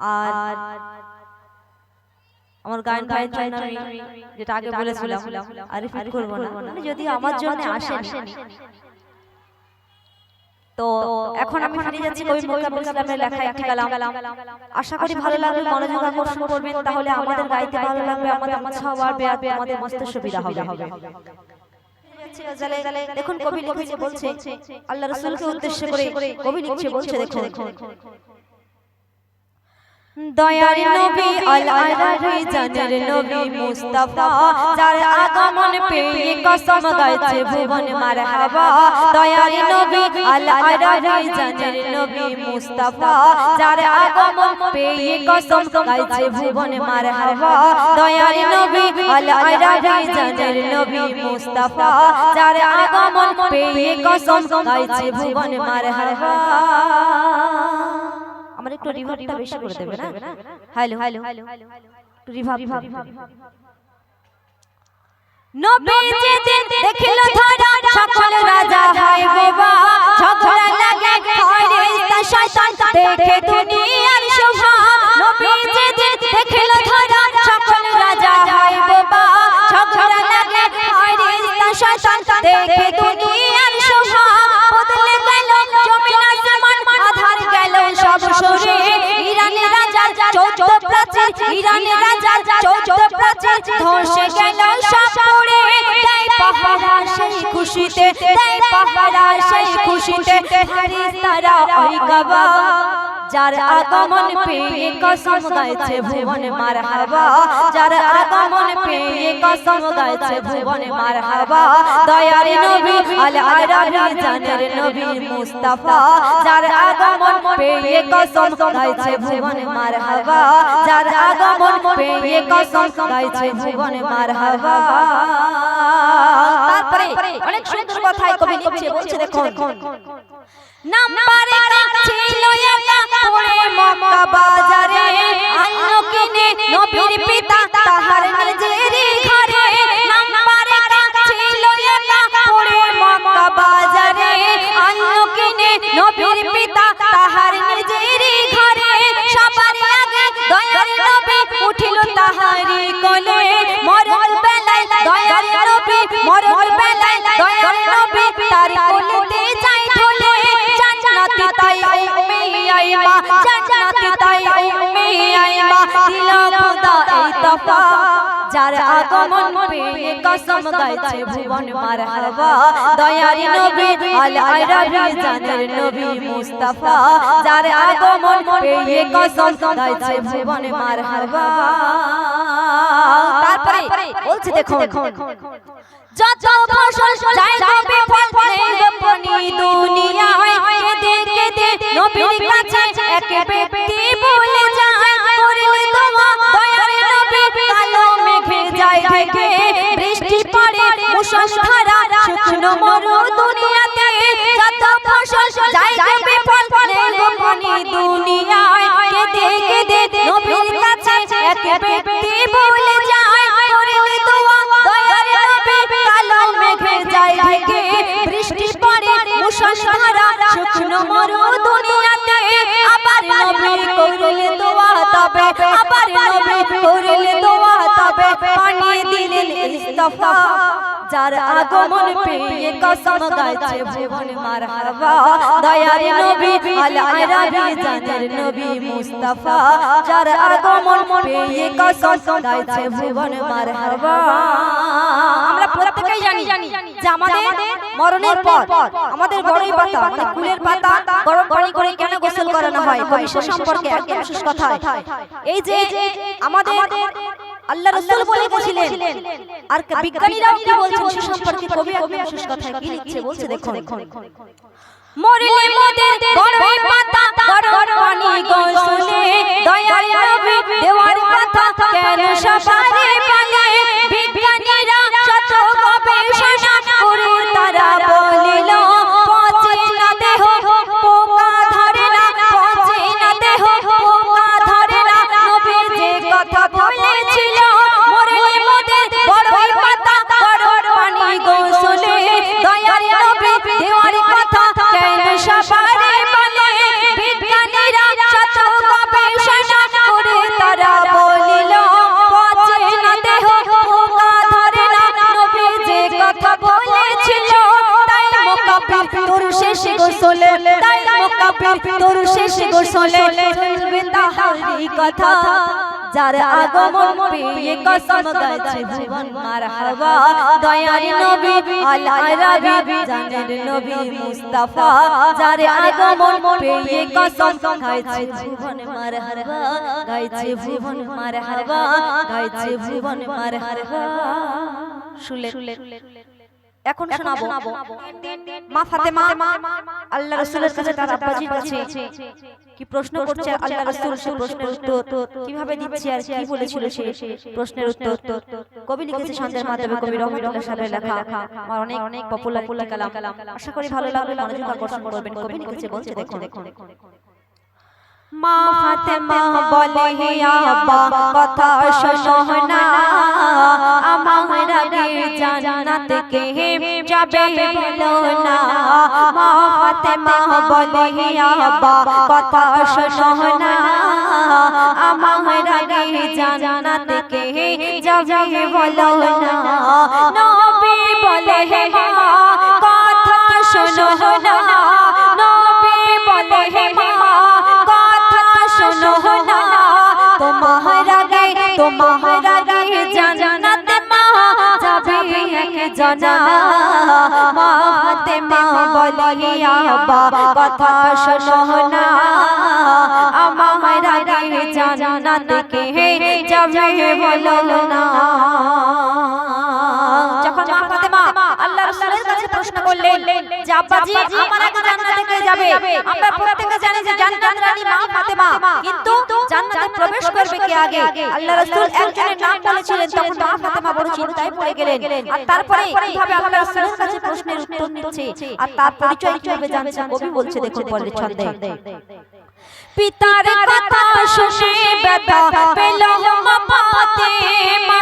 আর আমার গান ভাইয়ের জন্য আমি যেটা আগে বলেছিলাম আর রিপিট করব না। মানে যদি আমার জন্য আসেন। তো এখন আমি ফিরে যাচ্ছি কবি মোকাবুল ইসলামের লেখা একটি কালাম। আশা করি ভালো লাগবে মনোযোগ আকর্ষণ করবেন। তাহলে আমাদের গাইতে ভালো লাগবে আমাদের উৎসাহ বাড়বে আর আমাদের মস্ত সুবিধা হবে। দেখুন কবি লিখেছে বলছে আল্লাহ রসুলকে উদ্দেশ্য করে কবি লিখছে বলছে দেখুন। দয়ার নবী আল আরাফি জানের নবী মুস্তাফা। যার আগমন পেয়ে কসম গাইছে ভুবন মারহাবা। দয়ার নবী আল আরাফি জানের নবী মুস্তাফা। যার আগমন পেয়ে কসম গাইছে ভুবন মারহাবা। দয়ার নবী আল জানের নবী মুস্তাফা। যার আগমন পেয়ে কসম গাইছে ভুবন মারহাবা। আমার একটু রিভাবটা বেশি করে দেবে না? Hello hello. একটু রিভাব নবীজি দেখিল ধরা সকল রাজা হয় বাবা ঝগড়া লাগে ফরিস্তা শয়তান দেখে দুনিয়ার শোভা। খুশিতে সেই খুশিতে যার আগমন পেয়ে কসম গাইছে ভুবন মারহাবা। যার আগমন পেয়ে কসম গাইছে ভুবন মারহাবা। দয়ার নবী আল আরাফি জানের নবী মুস্তাফা। যার আগমন পেয়ে কসম গাইছে ভুবন মারহাবা। যার আগমন পেয়ে কসম গাইছে ভুবন মারহাবা। তারপরে অনেক সুন্দর কথাই কবি লিখছে বলছে দেখুন। নাম্বারে ছিল একা পড়ে মক্কা বাজারে। আন্ন কিনে নবীর পিতা তাহার নিজের আগমন পেয়ে কসম গাইছে ভুবন মারহাবা। দয়ারি নবী আল আরাফি জানের নবী মুস্তাফা। যার আগমন পেয়ে কসম গাইছে ভুবন মারহাবা। তারপরে বলছে দেখো যত ফসল যায় ফল নেই দুনিয়ায় কেঁদে কেঁদে নবীর কাছে এক ব্যক্তি বলে যায় শুকনো মরু দুনিয়াতে? যত ফসল যায় হবে ফল নেই পানি দুনিয়ায়। কেঁদে কেঁদে নবীর কাছে এক ব্যক্তি বলে যায় করলে তোমা দয়ার নবী কালো মেঘে যায় ঢেকে বৃষ্টি পড়ে মুষলধারা শুকনো মরু দুনিয়াতে আবার নবী করলে দোয়া তবে আবার নবী করলে দোয়া তবে পানি দিলেন ইস্তফা। যার আগমন পেয়ে কসম গাইছে ভুবন মারহাবা। দয়ার নবী আল আরাবি জানের নবী মুস্তাফা। যার আগমন পেয়ে কসম গাইছে ভুবন মারহাবা। আমরা প্রত্যেকেই জানি যে আমাদের মরণের পর আমাদের বড়ই পাতা মানে কুলের পাতা গরম পানি করে কেন গোসল করানো হয়? সে সম্পর্কে একদম শেষ কথা এই যে আমাদের আল্লাহ রাসূল বলে গেছিলেন আর বিজ্ঞানীরাও কি বলছেন সে সম্পর্কে কবি একদম শেষ কথা কি লিখছে বলছে দেখুন। মরলে মোদের গরম পাতা গরম পানি শুনে দয়ার নবী দেওয়ার কথা কেন সবারে বলে তোর শেষ গোসলে চলবে তাহারি কথা। যার আগমন পেয়ে কসম গাছে ভুবন মারহাবা দয়ার নবী আল আরাবি জানের নবী মুস্তাফা। যার আগমন পেয়ে কসম গাইছে ভুবন মারহাবা গাইছে ভুবন মারহাবা গাইছে ভুবন মারহাবা শুলে। এখন শোনাবো। মা ফাতেমা আল্লাহ রাসূলের কাছে তার আব্বাজির কাছে কি প্রশ্ন করছে আল্লাহ রাসূল সে প্রশ্নের উত্তর। কীভাবে দিচ্ছে আর কি বলেছিল সে প্রশ্নের উত্তর? কবি লিখেছে সন্ধ্যের মাধ্যমে কবি রহমতুল্লাহ সাহেবের লেখা। আমার অনেক অনেক পপুলার কালাম। আশা করি ভালো লাগবে মনোযোগ আকর্ষণ করবেন। কবি লিখেছে বলছে দেখো দেখো মা ফাতেমা বলে হে আব্বা কথা শোনো না। আমার আগে জান্নাত কে যাবে বলো না। মা ফাতেমা বলে হে আব্বা কথা শোনো না। আমার আগে জান্নাত কে যাবে বলো না। নবী বলে হে মা জনা মা বলিয়া বলে আব্বা কথা শোনো না। আমার আগে জান্নাত কে যাবে বলো না। করলেন যে আব্বাজি আমার আগে জান্নাতে কে যাবে। আমরা প্রত্যেকে জানি যে জান্নাত রানী মা ফাতেমা। কিন্তু জান্নাতে প্রবেশ করবে কে আগে? আল্লাহ রাসূল একজনের নাম বলেছিলেন তখন মা ফাতেমা বড় চিন্তায় পড়ে গেলেন। আর তারপরে কীভাবে আল্লাহ রাসূলের কাছে প্রশ্নের উত্তর দিচ্ছে। আর তার পরিচয় কীভাবে জানছে? কবি বলছে দেখুন পরের ছন্দে পিতার কথা শুনে ব্যথা পেল মা ফাতেমা।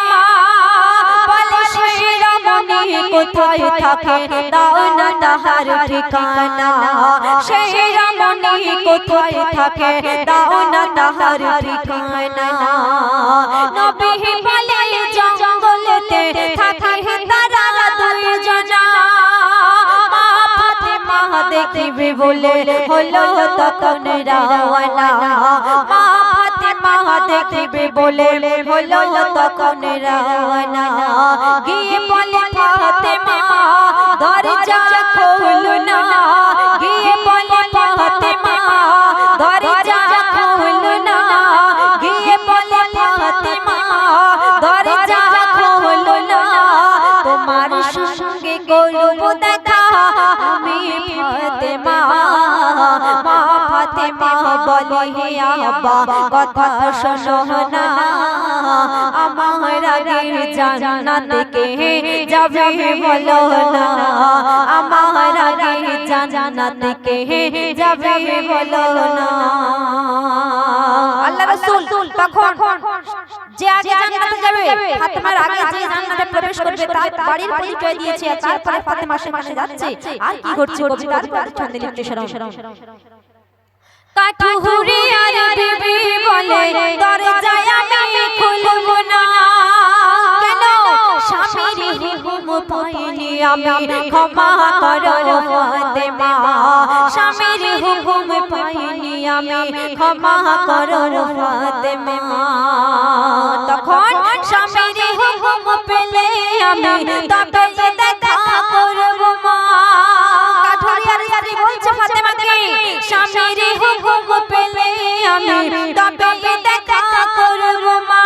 কোথায় থাকে? দাও না তাহার ঠিকানা। শিরোমণি কোথায় থাকে? দাও না তাহার ঠিকানা। নবী বলে জঙ্গলেতে থাকে তারা দুইজনা দেখিবে বলে হলো তখন রাওয়ানা মা ফাতেমা দেখিবে বলে হলো তখন রাওয়ানা গিয়ে বলে ফাতেমা দরজা খোলো না গিয়ে ফাতেমা বলে হে আব্বা, কথা শোনো না। আমার আগে জান্নাত কে যাবে বলো না। আমার আগে জান্নাত কে যাবে বলো না। আল্লাহ রাসূল, তখন যে আগে জান্নাতে যাবে, ফাতেমার আগে যে জান্নাতে প্রবেশ করবে, তার বাড়ির পরিচয় দিয়েছে আর তারপরে ফাতেমা সেখানে যাচ্ছে। আর কি ঘটছে কবিতার ছন্দে লিখতে শোনাও কাঠুরে আর বিবি বলে, দরজায় আমি খুলব না কেন? স্বামীর হুকুম পাইনি আমি ক্ষমা করো ফাতেমা স্বামীর হুকুম পাইনি আমি ক্ষমা করো ফাতেমা তখন স্বামীর হুকুম পেলে আমি তবে স্বামীর হুকুম পেলে আমি তবে দেখা করব মা।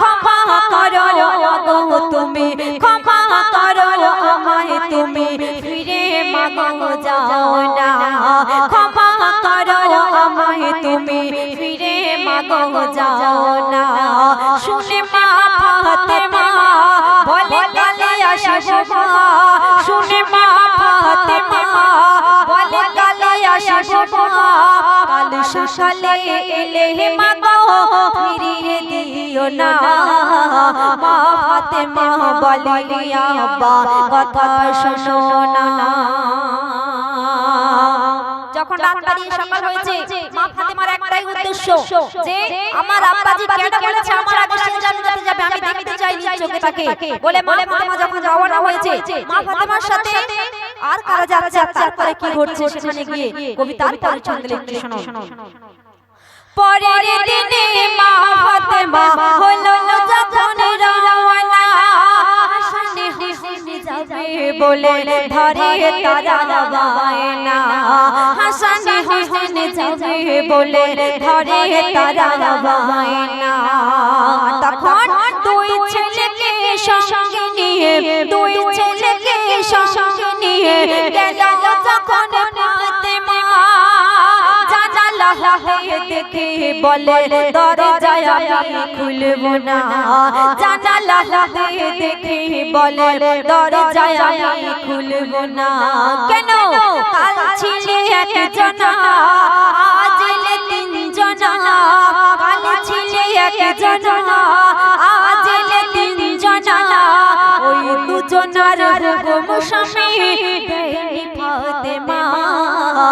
ক্ষমা করো গো তুমি, ক্ষমা করো আমায় তুমি, ফিরে মাগো যাও না। ক্ষমা করো আমায় তুমি, ফিরে মাগো যাও না। শুনে হে মা গো, ফিরিয়ে দিও না। মা ফাতেমা বলিয়া কথা না। যখন সকাল হয়েছে, মা ফাতেমার একটাই উদ্দেশ্য, যে আমার কেন বলেছে আমার আগে যাবে, আমি দেখতে চাই নিজ চোখে তাকে। বলে মা যখন রওনা হয়েছে, মা ফাতেমার সাথে আর কারা যাচ্ছে তারপরে কি ঘটছে সেখানে গিয়ে কবিতার পরিচ্ছন্দ শোনো। পরের দিনে মা ফাতেমা হলো যখন রওনা। হাসানে হুসাইন যাবে বলে ধরে তারা বায়না হাসানে হুসাইন বলে ধরে তারা তখন দুই ছেলেকে সঙ্গে নিয়ে, দুই ছেলেকে সঙ্গে নিয়ে গেল যখন হয়ে দেখে বলে দরজায় আমি খুলব না। জানালা হয়ে দেখে বলে দরজায় আমি খুলব না। কেন? কাল ছিলে একজনা আজ তিনজনা কাল ছিলে একজনা আজ তিনজনা ওই দুজনার গোমসামী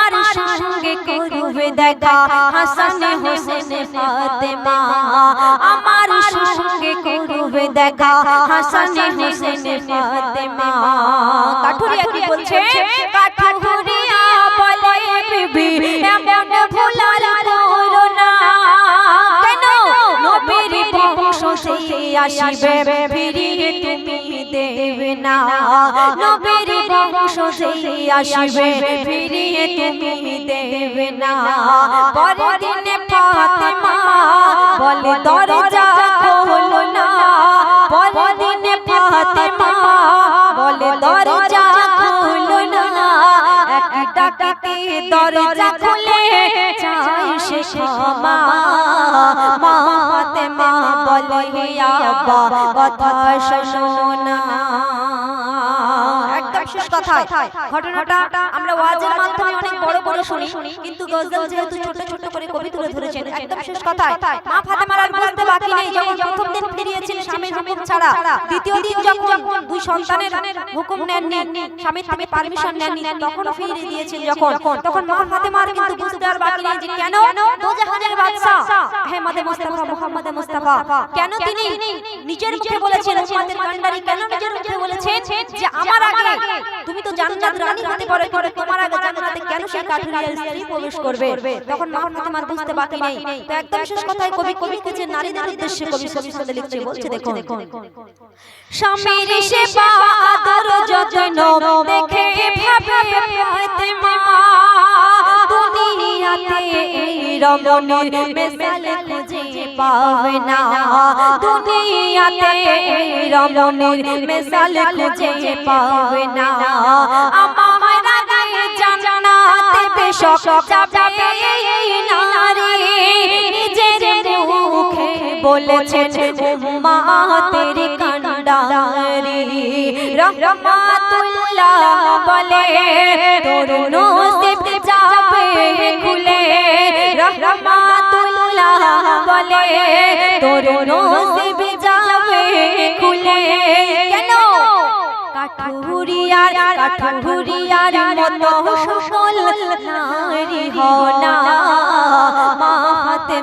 আমার সঙ্গে করবে দেখা? হাসান হোসেন ফাতেমা। আমার সঙ্গে করবে দেখা? হাসান হোসেন ফাতেমা। কাঠুরিয়া কি বলছে? কাঠুরিয়া বলে বিবি আসিবে, ফিরিয়ে তুমি না নবীর বংশ সেই আসবে ফিরিয়ে তুমি দেবে না। পরদিনে ফাতেমা বলে দরজা খোলো না। পরদিনে ফাতেমা বলে দরজা খোলো না। একটা কাতে দরজা খুলে চাই সে ক্ষমা। মা ফাতেমা বলে আব্বা কথা শোনো কথায়। ঘটনাটা আমরা ওয়াজের মাধ্যমে অনেক বড় বড় শুনি কিন্তু গজল যেহেতু ছোট করে কবি তুলে ধরেছেন। একদম শেষ কথায় মা ফাতেমার আর বলতে বাকি নেই যখন প্রথম দিন ফিরিয়েছিলেন স্বামীর হুকুম ছাড়া দ্বিতীয় দিন যখন দুই সন্তানের হুকুম নেননি স্বামী থেকে পারমিশন নেননি তখন ফিরিয়ে দিয়েছেন যখন। তখন মা ফাতেমার কিন্তু বুঝতে আর বাকি নেই যে কেন? দোজাহানের বাদশা। হে মাদে মোস্তফা মুহাম্মদ মোস্তফা। কেন তিনি নিজের মুখে বলেছেন উম্মতের কান্ডারি কেন নিজের মুখে বলেছেন? যে আমার আগে তুমি তো জান্নাত রানী হতে পারে কিন্তু তোমার আগে জান্নাতে কেন সে কাঠুরিয়ার স্ত্রী প্রবেশ করবে তখন মা তোমার বুঝতে বাকি নেই। তো একদম শেষ কথায় কবি কবি কিছু নারীদের উদ্দেশ্যে কবি কবি সাথে লিখছে বলছে দেখো স্বামীর সে বাদর যতন দেখে ভাবে ফাতেমা দুনিয়াতে রমণীর মেসাল খুঁজে পাবে না। দুনিয়াতে রমণীর মেসাল খুঁজে পাবে না। আমার জানাতে বেশ যাবে। বলেছেন উম্মা তেরি কান্ডারি। রহমাতুল্লাহ বলে তরুণ সিপ যাবে খুলে। রহমাতুল্লাহ কেন কাঠুরিয়ার কাঠুরিয়ার মতো সকল নারী হনা।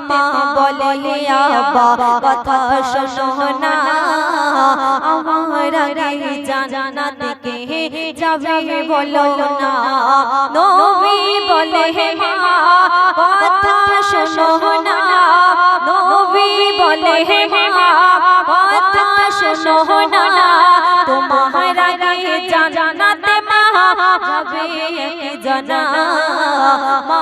মা বলে আবা কথা শোনা আমার জানাতে হে যাবে বলো না। নবী বলে হে মা, কথা শোনো না। নবী বলে হে মা, কথা শোনো না। তোমার জানাতে মা যাবে জানা মা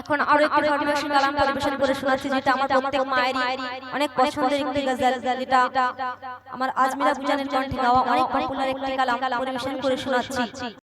এখন আরও পরিবেশন করে শোনাচ্ছি, যেটা আমার প্রত্যেক মায়ের অনেক পছন্দের একটি গজল, যেটা আমার আজমিরা বুজানের কণ্ঠে গাওয়া অনেক পপুলার একটি পরিবেশন করে শোনাচ্ছি।